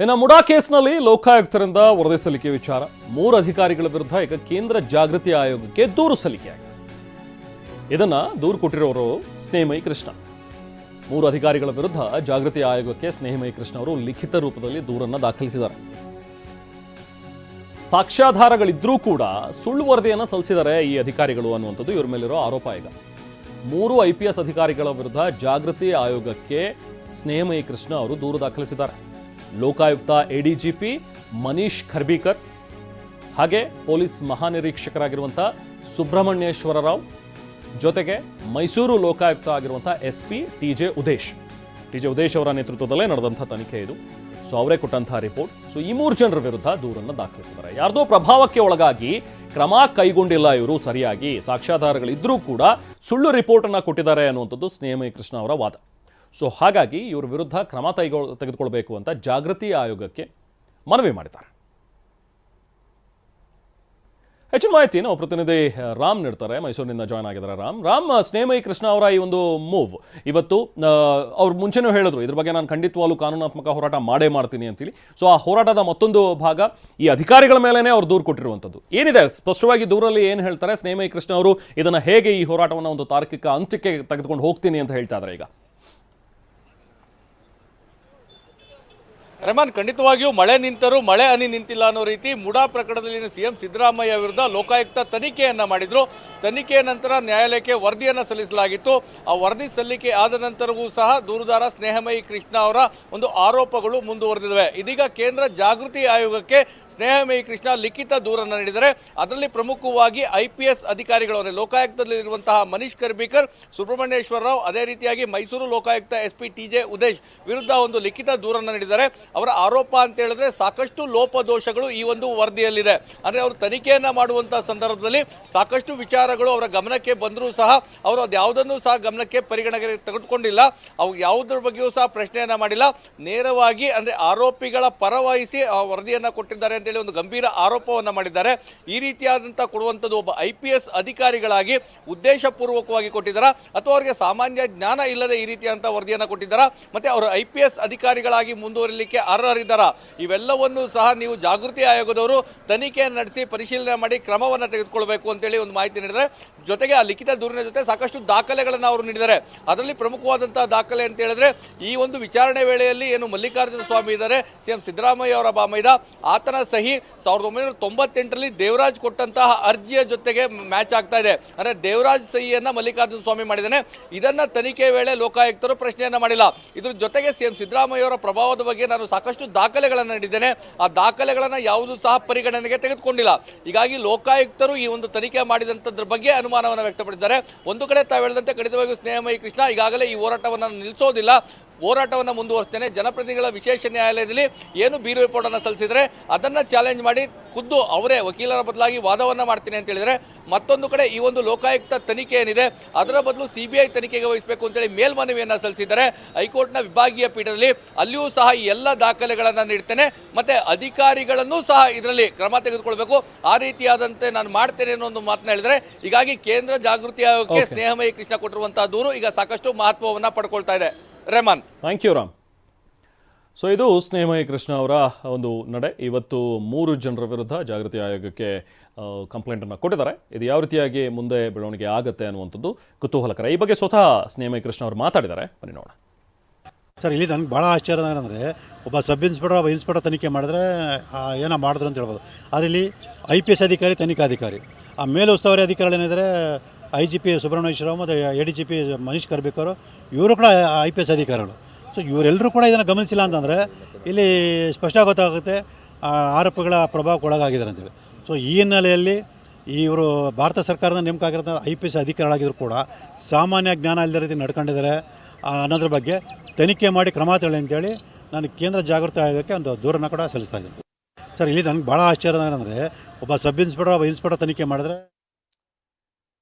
ಇನ್ನು ಮುಡಾ ಕೇಸ್ನಲ್ಲಿ ಲೋಕಾಯುಕ್ತರಿಂದ ವರದಿ ಸಲ್ಲಿಕೆ ವಿಚಾರ. ಮೂರು ಅಧಿಕಾರಿಗಳ ವಿರುದ್ಧ ಈಗ ಕೇಂದ್ರ ಜಾಗೃತಿ ಆಯೋಗಕ್ಕೆ ದೂರು ಸಲ್ಲಿಕೆಯಾಗಿದೆ ಇದನ್ನ ದೂರು ಕೊಟ್ಟಿರೋರು ಸ್ನೇಹಮಯಿ ಕೃಷ್ಣ. ಮೂರು ಅಧಿಕಾರಿಗಳ ವಿರುದ್ಧ ಜಾಗೃತಿ ಆಯೋಗಕ್ಕೆ ಸ್ನೇಹಮಯಿ ಕೃಷ್ಣ ಅವರು ಲಿಖಿತ ರೂಪದಲ್ಲಿ ದೂರನ್ನು ದಾಖಲಿಸಿದ್ದಾರೆ. ಸಾಕ್ಷ್ಯಾಧಾರಗಳಿದ್ರೂ ಕೂಡ ಸುಳ್ಳು ವರದಿಯನ್ನು ಸಲ್ಲಿಸಿದ್ದಾರೆ ಈ ಅಧಿಕಾರಿಗಳು ಅನ್ನುವಂಥದ್ದು ಇವ್ರ ಮೇಲಿರೋ ಆರೋಪ ಈಗ. ಮೂರು ಐ ಪಿ ಎಸ್ ಅಧಿಕಾರಿಗಳ ವಿರುದ್ಧ ಜಾಗೃತಿ ಆಯೋಗಕ್ಕೆ ಸ್ನೇಹಮಯಿ ಕೃಷ್ಣ ಅವರು ದೂರು ದಾಖಲಿಸಿದ್ದಾರೆ. ಲೋಕಾಯುಕ್ತ ಎಡಿಜಿಪಿ ಮನೀಶ್ ಖರ್ಬೀಕರ್ ಹಾಗೆ ಪೊಲೀಸ್ ಮಹಾನಿರೀಕ್ಷಕರಾಗಿರುವಂಥ ಸುಬ್ರಹ್ಮಣ್ಯೇಶ್ವರ ರಾವ್ ಜೊತೆಗೆ ಮೈಸೂರು ಲೋಕಾಯುಕ್ತ ಆಗಿರುವಂಥ S P T J Udesh. T J Udesh ಅವರ ನೇತೃತ್ವದಲ್ಲೇ ನಡೆದಂಥ ತನಿಖೆ ಇದು. ಸೊ, ಅವರೇ ಕೊಟ್ಟಂತಹ ರಿಪೋರ್ಟ್. ಸೊ, ಈ ಮೂರು ಜನರ ವಿರುದ್ಧ ದೂರನ್ನು ದಾಖಲಿಸಿದ್ದಾರೆ. ಯಾರ್ದೋ ಪ್ರಭಾವಕ್ಕೆ ಒಳಗಾಗಿ ಕ್ರಮ ಕೈಗೊಂಡಿಲ್ಲ ಇವರು ಸರಿಯಾಗಿ. ಸಾಕ್ಷ್ಯಾಧಾರಗಳಿದ್ರೂ ಕೂಡ ಸುಳ್ಳು ರಿಪೋರ್ಟ್ ಅನ್ನ ಕೊಟ್ಟಿದ್ದಾರೆ ಅನ್ನುವಂಥದ್ದು ಸ್ನೇಹಮಯಿ ಕೃಷ್ಣ ಅವರ ವಾದ. ಸೊ ಹಾಗಾಗಿ ಇವ್ರ ವಿರುದ್ಧ ಕ್ರಮ ತೈಗೊ ತೆಗೆದುಕೊಳ್ಬೇಕು ಅಂತ ಜಾಗೃತಿ ಆಯೋಗಕ್ಕೆ ಮನವಿ ಮಾಡಿದ್ದಾರೆ. ಹೆಚ್ಚಿನ ಮಾಹಿತಿ ನಾವು ಪ್ರತಿನಿಧಿ ರಾಮ್ ನೀಡ್ತಾರೆ. ಮೈಸೂರಿನಿಂದ ಜಾಯ್ನ್ ಆಗಿದ್ದಾರೆ ರಾಮ್. ರಾಮ್ ಸ್ನೇಹಮಯಿ ಕೃಷ್ಣ ಅವರ ಈ ಒಂದು ಮೂವ್ ಇವತ್ತು ಅವ್ರು ಮುಂಚೆನೂ ಹೇಳಿದ್ರು, ಇದ್ರ ಬಗ್ಗೆ ನಾನು ಖಂಡಿತವಾಗ್ಲೂ ಕಾನೂನಾತ್ಮಕ ಹೋರಾಟ ಮಾಡೇ ಮಾಡ್ತೀನಿ ಅಂತೇಳಿ. ಸೊ ಆ ಹೋರಾಟದ ಮತ್ತೊಂದು ಭಾಗ ಈ ಅಧಿಕಾರಿಗಳ ಮೇಲೇ ಅವ್ರು ದೂರು ಕೊಟ್ಟಿರುವಂಥದ್ದು. ಏನಿದೆ? ಸ್ಪಷ್ಟವಾಗಿ ದೂರಲ್ಲಿ ಏನು ಹೇಳ್ತಾರೆ? ಸ್ನೇಹಮಯಿ ಕೃಷ್ಣ ಅವರು ಇದನ್ನು ಹೇಗೆ ಈ ಹೋರಾಟವನ್ನು ಒಂದು ತಾರ್ಕಿಕ ಅಂತ್ಯಕ್ಕೆ ತೆಗೆದುಕೊಂಡು ಹೋಗ್ತೀನಿ ಅಂತ ಹೇಳ್ತಾ ಇದ್ದಾರೆ ಈಗ. ರೆಹಮಾನ್ ಖಂಡಿತವಾಗಿಯೂ ಮಳೆ ನಿಂತರೂ ಮಳೆ ಹನಿ ನಿಂತಿಲ್ಲ ಅನ್ನೋ ರೀತಿ ಮುಡಾ ಪ್ರಕರಣದಲ್ಲಿ ಸಿಎಂ ಸಿದ್ದರಾಮಯ್ಯ ವಿರುದ್ಧ ಲೋಕಾಯುಕ್ತ ತನಿಖೆಯನ್ನ ಮಾಡಿದ್ರು. ತನಿಖೆಯ ನಂತರ ನ್ಯಾಯಾಲಯಕ್ಕೆ ವರದಿಯನ್ನು ಸಲ್ಲಿಸಲಾಗಿತ್ತು. ಆ ವರದಿ ಸಲ್ಲಿಕೆ ಆದ ನಂತರವೂ ಸಹ ದೂರುದಾರ ಸ್ನೇಹಮಯಿ ಕೃಷ್ಣ ಅವರ ಒಂದು ಆರೋಪಗಳು ಮುಂದುವರೆದಿವೆ. ಇದೀಗ ಕೇಂದ್ರ ಜಾಗೃತಿ ಆಯೋಗಕ್ಕೆ ಸ್ನೇಹಮಯಿ ಕೃಷ್ಣ ಲಿಖಿತ ದೂರನ್ನು ನೀಡಿದರೆ ಅದರಲ್ಲಿ ಪ್ರಮುಖವಾಗಿ ಐ ಪಿ ಎಸ್ ಅಧಿಕಾರಿಗಳು ಅಂದರೆ ಲೋಕಾಯುಕ್ತದಲ್ಲಿರುವಂತಹ ಮನೀಶ್ ಕರ್ಬಿಕರ್, ಸುಬ್ರಹ್ಮಣ್ಯೇಶ್ವರ ರಾವ್, ಅದೇ ರೀತಿಯಾಗಿ Mysuru Lokayukta S P T J Udesh ವಿರುದ್ಧ ಒಂದು ಲಿಖಿತ ದೂರನ್ನು ನೀಡಿದ್ದಾರೆ. ಅವರ ಆರೋಪ ಅಂತ ಹೇಳಿದ್ರೆ ಸಾಕಷ್ಟು ಲೋಪದೋಷಗಳು ಈ ಒಂದು ವರದಿಯಲ್ಲಿದೆ. ಅಂದರೆ ಅವರು ತನಿಖೆಯನ್ನ ಮಾಡುವಂಥ ಸಂದರ್ಭದಲ್ಲಿ ಸಾಕಷ್ಟು ವಿಚಾರಗಳು ಅವರ ಗಮನಕ್ಕೆ ಬಂದರೂ ಸಹ ಅವರು ಅದ್ಯಾವುದನ್ನು ಸಹ ಗಮನಕ್ಕೆ ಪರಿಗಣನೆಗೆ ತೆಗೆದುಕೊಂಡಿಲ್ಲ. ಅವು ಯಾವುದ್ರ ಬಗ್ಗೆಯೂ ಸಹ ಪ್ರಶ್ನೆಯನ್ನ ಮಾಡಿಲ್ಲ. ನೇರವಾಗಿ ಅಂದ್ರೆ ಆರೋಪಿಗಳ ಪರವಹಿಸಿ ಆ ವರದಿಯನ್ನು ಕೊಟ್ಟಿದ್ದಾರೆ ಅಂತೇಳಿ ಒಂದು ಗಂಭೀರ ಆರೋಪವನ್ನ ಮಾಡಿದ್ದಾರೆ. ಈ ರೀತಿಯಾದಂಥ ಕೊಡುವಂಥದ್ದು ಒಬ್ಬ ಐ ಪಿ ಎಸ್ ಅಧಿಕಾರಿಗಳಾಗಿ ಉದ್ದೇಶಪೂರ್ವಕವಾಗಿ ಕೊಟ್ಟಿದ್ದಾರಾ? ಅಥವಾ ಅವರಿಗೆ ಸಾಮಾನ್ಯ ಜ್ಞಾನ ಇಲ್ಲದೆ ಈ ರೀತಿಯಾದಂಥ ವರದಿಯನ್ನು ಕೊಟ್ಟಿದ್ದಾರಾ? ಮತ್ತೆ ಅವರು ಐ ಪಿ ಎಸ್ ಅಧಿಕಾರಿಗಳಾಗಿ ಮುಂದುವರಿಲಿಕ್ಕೆ ಅರ್ಹರಿದ್ದಾರಾ. ಇವೆಲ್ಲವನ್ನು ಸಹ ನೀವು ಜಾಗೃತಿ ಆಯೋಗದವರು ತನಿಖೆಯನ್ನು ನಡೆಸಿ ಪರಿಶೀಲನೆ ಮಾಡಿ ಕ್ರಮವನ್ನು ತೆಗೆದುಕೊಳ್ಬೇಕು ಅಂತೇಳಿ ಒಂದು ಮಾಹಿತಿ ನೀಡಿದರೆ ಜೊತೆಗೆ ಆ ಲಿಖಿತ ದೂರಿನ ಜೊತೆ ಸಾಕಷ್ಟು ದಾಖಲೆಗಳನ್ನು ಅವರು ನೀಡಿದ್ದಾರೆ. ಅದರಲ್ಲಿ ಪ್ರಮುಖವಾದಂತಹ ದಾಖಲೆ ಅಂತ ಹೇಳಿದ್ರೆ ಈ ಒಂದು ವಿಚಾರಣೆ ವೇಳೆಯಲ್ಲಿ ಏನು ಮಲ್ಲಿಕಾರ್ಜುನ ಸ್ವಾಮಿ ಇದ್ದಾರೆ ಸಿಎಂ ಸಿದ್ದರಾಮಯ್ಯ ಅವರ ಬಾಮೈದ ಆತನ ಸಹಿ ಸಾವಿರದ ಒಂಬೈನೂರ ತೊಂಬತ್ತೆಂಟರಲ್ಲಿ ದೇವರಾಜ್ ಕೊಟ್ಟಂತಹ ಅರ್ಜಿಯ ಜೊತೆಗೆ ಮ್ಯಾಚ್ ಆಗ್ತಾ ಇದೆ. ಅಂದರೆ ದೇವರಾಜ್ ಸಹಿಯನ್ನು ಮಲ್ಲಿಕಾರ್ಜುನ ಸ್ವಾಮಿ ಮಾಡಿದ್ದಾನೆ. ಇದನ್ನು ತನಿಖೆ ವೇಳೆ ಲೋಕಾಯುಕ್ತರು ಪ್ರಶ್ನೆಯನ್ನು ಮಾಡಿಲ್ಲ. ಇದ್ರ ಜೊತೆಗೆ ಸಿಎಂ ಸಿದ್ದರಾಮಯ್ಯ ಅವರ ಪ್ರಭಾವದ ಬಗ್ಗೆ ನಾನು ಸಾಕಷ್ಟು ದಾಖಲೆಗಳನ್ನು ನೀಡಿದ್ದೇನೆ. ಆ ದಾಖಲೆಗಳನ್ನು ಯಾವುದು ಸಹ ಪರಿಗಣನೆಗೆ ತೆಗೆದುಕೊಂಡಿಲ್ಲ. ಹೀಗಾಗಿ ಲೋಕಾಯುಕ್ತರು ಈ ಒಂದು ತನಿಖೆ ಮಾಡಿದಂಥದ್ರ ಬಗ್ಗೆ ಅನುಮಾನವನ್ನು ವ್ಯಕ್ತಪಡಿಸಿದ್ದಾರೆ. ಒಂದು ಕಡೆ ತಾವು ಹೇಳಿದಂತೆ ಖಂಡಿತವಾಗಿಯೂ ಸ್ನೇಹಮಯಿ ಕೃಷ್ಣ ಈಗಾಗಲೇ ಈ ಹೋರಾಟವನ್ನು ನಾನು ನಿಲ್ಲಿಸೋದಿಲ್ಲ ಹೋರಾಟವನ್ನು ಮುಂದುವರಿಸ್ತೇನೆ. ಜನಪ್ರತಿನಿಧಿಗಳ ವಿಶೇಷ ನ್ಯಾಯಾಲಯದಲ್ಲಿ ಏನು ಬೀರು ರಿಪೋರ್ಟ್ ಅನ್ನು ಸಲ್ಲಿಸಿದ್ರೆ ಅದನ್ನ ಚಾಲೆಂಜ್ ಮಾಡಿ ಖುದ್ದು ಅವರೇ ವಕೀಲರ ಬದಲಾಗಿ ವಾದವನ್ನು ಮಾಡ್ತೀನಿ ಅಂತ ಹೇಳಿದ್ರೆ ಮತ್ತೊಂದು ಕಡೆ ಈ ಒಂದು ಲೋಕಾಯುಕ್ತ ತನಿಖೆ ಏನಿದೆ ಅದರ ಬದಲು ಸಿಬಿಐ ತನಿಖೆಗೆ ವಹಿಸಬೇಕು ಅಂತೇಳಿ ಮೇಲ್ಮನವಿಯನ್ನು ಸಲ್ಲಿಸಿದ್ದಾರೆ. ಹೈಕೋರ್ಟ್ನ ವಿಭಾಗೀಯ ಪೀಠದಲ್ಲಿ ಅಲ್ಲಿಯೂ ಸಹ ಈ ಎಲ್ಲ ದಾಖಲೆಗಳನ್ನು ನೀಡ್ತೇನೆ. ಮತ್ತೆ ಅಧಿಕಾರಿಗಳನ್ನೂ ಸಹ ಇದರಲ್ಲಿ ಕ್ರಮ ತೆಗೆದುಕೊಳ್ಬೇಕು. ಆ ರೀತಿಯಾದಂತೆ ನಾನು ಮಾಡ್ತೇನೆ ಅನ್ನೋ ಒಂದು ಮಾತನ್ನ ಹೇಳಿದರೆ ಹೀಗಾಗಿ ಕೇಂದ್ರ ಜಾಗೃತಿ ಆಯೋಗಕ್ಕೆ ಸ್ನೇಹಮಯ ಸ್ನೇಹಮಯಿ ಕೃಷ್ಣ ಕೊಟ್ಟಿರುವಂತಹ ದೂರು ಈಗ ಸಾಕಷ್ಟು ಮಹತ್ವವನ್ನು ಪಡ್ಕೊಳ್ತಾ ಇದೆ. Rehman. Thank you Ram so ಇದು ಸ್ನೇಹಮಯಿ ಕೃಷ್ಣ ಅವರ ಒಂದು ನಡೆ. ಇವತ್ತು ಮೂರು ಜನರ ವಿರುದ್ಧ ಜಾಗೃತಿ ಆಯೋಗಕ್ಕೆ ಕಂಪ್ಲೇಂಟನ್ನು ಕೊಟ್ಟಿದ್ದಾರೆ. ಇದು ಯಾವ ರೀತಿಯಾಗಿ ಮುಂದೆ ಬೆಳವಣಿಗೆ ಆಗುತ್ತೆ ಅನ್ನುವಂಥದ್ದು ಕುತೂಹಲಕರ. ಈ ಬಗ್ಗೆ ಸ್ವತಃ ಸ್ನೇಹಮಯಿ ಕೃಷ್ಣ ಅವರು ಮಾತಾಡಿದ್ದಾರೆ. ಬನ್ನಿ ನೋಡೋಣ. ಸರ್ ಇಲ್ಲಿ ನನಗೆ ಭಾಳ ಆಶ್ಚರ್ಯ ಏನಂದರೆ ಒಬ್ಬ ಸಬ್ ಇನ್ಸ್ಪೆಕ್ಟರ್ ಒಬ್ಬ ಇನ್ಸ್ಪೆಕ್ಟರ್ ತನಿಖೆ ಮಾಡಿದ್ರೆ ಆ, ಏನೋ ಮಾಡಿದ್ರು ಅಂತ ಹೇಳ್ಬೋದು. ಆದರೆ ಇಲ್ಲಿ ಐ ಪಿ ಎಸ್ ಅಧಿಕಾರಿ ತನಿಖಾಧಿಕಾರಿ. ಆ ಮೇಲುಸ್ತುವಾರಿ ಅಧಿಕಾರಿ ಏನಿದ್ದಾರೆ ಐ ಜಿ ಪಿ ಸುಬ್ರಹ್ಮಣ್ಯೇಶ್ವರ ಮತ್ತು A D G P Manish ಕರ್ಬೇಕರು, ಇವರು ಕೂಡ ಐ ಪಿ ಎಸ್ ಅಧಿಕಾರಿಗಳು. ಸೊ ಇವರೆಲ್ಲರೂ ಕೂಡ ಇದನ್ನು ಗಮನಿಸಿಲ್ಲ ಅಂತಂದರೆ ಇಲ್ಲಿ ಸ್ಪಷ್ಟ ಗೊತ್ತಾಗುತ್ತೆ ಆರೋಪಿಗಳ ಪ್ರಭಾವಕ್ಕೆ ಒಳಗಾಗಿದ್ದಾರೆ ಅಂತೇಳಿ. ಸೊ ಈ ಹಿನ್ನೆಲೆಯಲ್ಲಿ ಇವರು ಭಾರತ ಸರ್ಕಾರದ ನೇಮಕ ಆಗಿರೋ ಐ ಪಿ ಎಸ್ ಅಧಿಕಾರಿಗಳಾಗಿದ್ರು ಕೂಡ ಸಾಮಾನ್ಯ ಜ್ಞಾನ ಇಲ್ಲದ ರೀತಿ ನಡ್ಕೊಂಡಿದ್ದಾರೆ ಅನ್ನೋದ್ರ ಬಗ್ಗೆ ತನಿಖೆ ಮಾಡಿ ಕ್ರಮ ತಗೊಳ್ಳಿ ಅಂತೇಳಿ ನಾನು ಕೇಂದ್ರ ಜಾಗೃತಿ ಆಯೋಗಕ್ಕೆ ಒಂದು ದೂರನ್ನು ಕೂಡ ಸಲ್ಲಿಸ್ತಾ ಇದ್ದೀನಿ. ಸರ್, ಇಲ್ಲಿ ನನಗೆ ಭಾಳ ಆಶ್ಚರ್ಯ ಏನಂದರೆ, ಒಬ್ಬ ಸಬ್ ಇನ್ಸ್ಪೆಕ್ಟರ್, ಒಬ್ಬ ಇನ್ಸ್ಪೆಕ್ಟರ್ ತನಿಖೆ ಮಾಡಿದ್ರೆ